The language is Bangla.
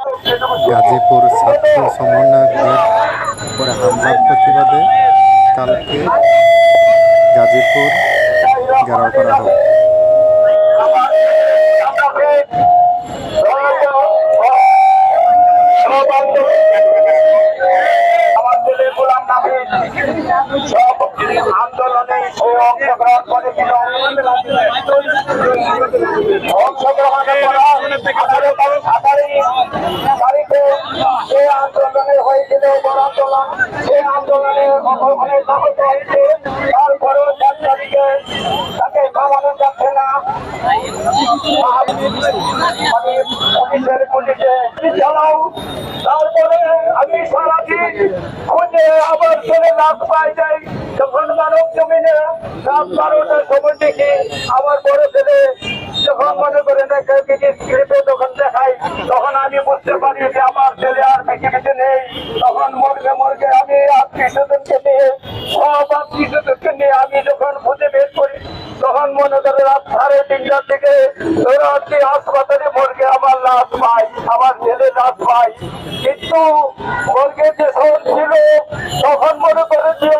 গাজীপুর ছাত্র সমন্বয়কদের উপরে হামলার প্রতিবাদে কালকে গাজীপুর ঘেরাও করা হবে আন্দোলনে অংশগ্রহণ করেছিল অংশগ্রহণের পর যে আন্দোলনে হয়েছিল বড় আন্দোলন। সেই আন্দোলনে অনেক আহত হয়েছে। তারপরেও চার তাকে থামানো যাচ্ছে না। আবার চলে ছেলে যখন মনে করে দেখে তখন দেখাই। তখন আমি বুঝতে পারি যে আমার তখন মর্গে মর্গে আমি আত্মীয় স্বজনকে নিয়ে, সব আত্মীয় স্বজনকে নিয়ে আমি যখন খুঁজে বের করি, তখন মনে করে রাত সাড়ে তিনটার থেকে রাত্রি হাসপাতালে মর্গে আমার লাশ পাই আমার ছেলে লাশ পাই কিন্তু মর্গে যে ছিল, তখন মনে করে যে